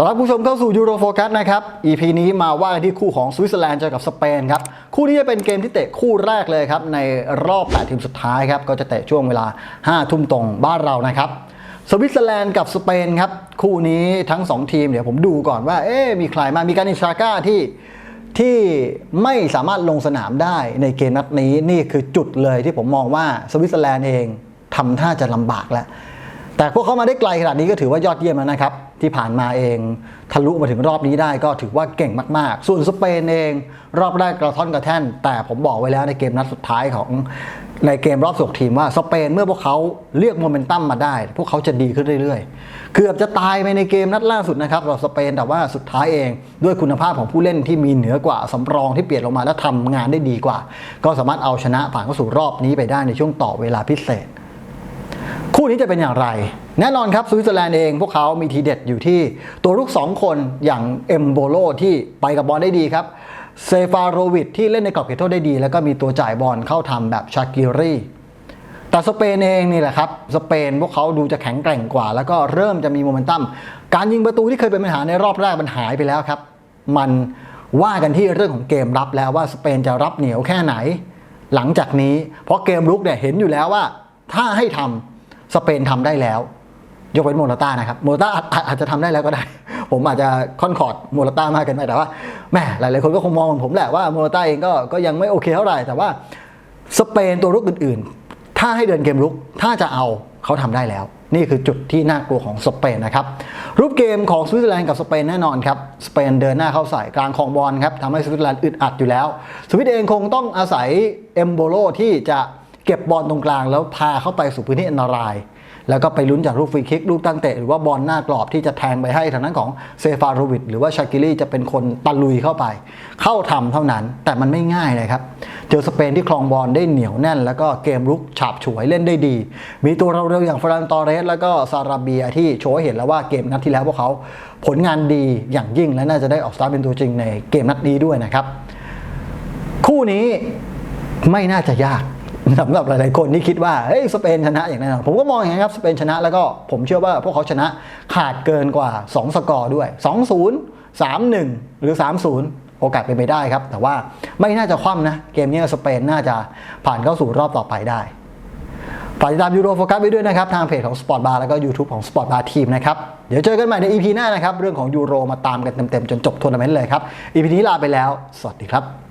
ต้อนรับผู้ชมเข้าสู่ยูโรโฟกัสนะครับ EP นี้มาว่ากันที่คู่ของสวิตเซอร์แลนด์เจอกับสเปนครับ คู่นี้จะเป็นเกมที่เตะคู่แรกเลยครับ ในรอบ 8 ทีมสุดท้ายครับ ก็จะเตะช่วงเวลา 5 ทุ่มตรงบ้านเรานะครับสวิตเซอร์แลนด์กับสเปนครับ คู่นี้ทั้ง 2 ทีมเดี๋ยวผมดูก่อนว่าเอ๊ะมีใครมามีการนิชาก้าที่ที่ไม่สามารถลงสนามได้ในเกมนัดนี้นี่คือจุดเลยที่ผมมองว่าสวิตเซอร์แลนด์เองทำท่าจะลำบากแล้ว แต่พวกเขามาได้ไกลขนาดนี้ก็ถือว่ายอดเยี่ยมแล้วนะครับ ที่ผ่านมาเองทะลุมาถึงรอบนี้ได้ก็ถือว่าเก่งมาก ๆ ส่วนสเปนเอง รอบแรกกระท่อนกระแท่น แต่ผมบอกไว้แล้วในเกมนัดสุดท้ายของในเกมรอบสุกทีมว่าสเปนเมื่อพวกเขาเรียกโมเมนตัมมาได้ พวกเขาจะดีขึ้นเรื่อยๆ เกือบจะตายไปในเกมนัดล่าสุดนะครับสำหรับสเปนแต่ว่าสุดท้ายเองด้วยคุณภาพของผู้เล่นที่มีเหนือกว่าสำรองที่เปลี่ยนลงมาและทำงานได้ดีกว่า ก็สามารถเอาชนะผ่านเข้าสู่รอบนี้ไปได้ในช่วงต่อเวลาพิเศษ คู่นี้จะเป็นอย่างไร แน่นอนครับสวิตเซอร์แลนด์เองพวกเขามีทีเด็ดอยู่ที่ตัวลูก 2 คนอย่างเอมโบโลที่ไปกับบอลได้ดีครับเซฟาโรวิชที่เล่นในกรอบเขตโทษได้ดี แล้วก็มีตัวจ่ายบอลเข้าทำแบบชากิรีแต่สเปนเองนี่แหละครับสเปนพวกเขาดูจะแข็งแกร่งกว่า แล้วก็เริ่มจะมีโมเมนตัมการยิงประตูที่เคยเป็นปัญหาในรอบแรกมันหายไปแล้วครับ มันว่ากันที่เรื่องของเกมรับแล้วว่าสเปนจะรับเหนียวแค่ไหน หลังจากนี้เพราะเกมลุกเนี่ยเห็นอยู่แล้วว่า ถ้าให้ทำ สเปนทำได้แล้ว ยกเว้นโมราต้านะครับ โมราต้าอาจจะทำได้แล้วก็ได้ ผมอาจจะค่อนคอร์ดโมราต้ามากเกินไปแต่ว่าแหม่หลายๆคนก็คงมองผมแหละว่าโมราต้าเองก็ก็ยังไม่โอเคเท่าไหร่แต่ว่าสเปนตัวรุกอื่น ๆ ถ้าให้เดินเกมรุกถ้าจะเอาเขาทำได้แล้ว นี่คือจุดที่น่ากลัวของสเปนนะครับ รูปเกมของสวิตเซอร์แลนด์กับสเปนแน่นอนครับ สเปนเดินหน้าเข้าใส่กลางของบอลครับทำให้สวิตเซอร์แลนด์อึดอัดอยู่แล้ว สวิตเองคงต้องอาศัยเอมโบโลที่จะ เก็บบอลตรงกลางแล้วพาเข้าไปสู่พื้นที่อันตราย แล้วก็ไปลุ้นจากลูกฟรีคิกลูกตั้งเตะหรือว่าบอลหน้ากรอบที่จะแทงไปให้ทางนั้นของเซฟาโรวิชหรือว่าชากิลี่จะเป็นคนตะลุยเข้าไป เข้าทำเท่านั้นแต่มันไม่ง่ายเลยครับ เจอสเปนที่คลองบอลได้เหนียวแน่น แล้วก็เกมลุกฉาบฉวยเล่นได้ดี มีตัวเร็วๆอย่างฟรานตอเรส แล้วก็ซาราเบียที่โชว์เห็นแล้วว่าเกมนัดที่แล้วพวกเขาผลงานดีอย่างยิ่งและน่าจะได้ออกสตาร์เป็นตัวจริงในเกมนัดนี้ด้วยนะครับคู่นี้ไม่น่าจะยาก สำหรับหลายๆคนที่คิดว่าเฮ้ยสเปนชนะอย่างแน่นอนผมก็มองอย่างนี้นครับสเปนชนะแล้วก็ผมเชื่อว่าพวกเขาชนะขาดเกินกว่า 2 สกอร์ด้วย 2-0 3-1 หรือ 3-0 โอกาสเป็นไปได้ครับ แต่ว่าไม่น่าจะคว่ำนะ เกมนี้สเปนน่าจะผ่านเข้าสู่รอบต่อไปได้ฝากติดตามยูโรโฟกัสไว้ด้วยนะครับ ทางเพจของ Sport Bar แล้วก็ YouTube ของ Sport Bar Team นะครับ เดี๋ยวเจอกันใหม่ใน EP หน้านะครับ เรื่องของยูโรมาตามกันเต็มๆ จนจบทัวร์นาเมนต์เลยครับ EP นี้ลาไปแล้ว สวัสดีครับ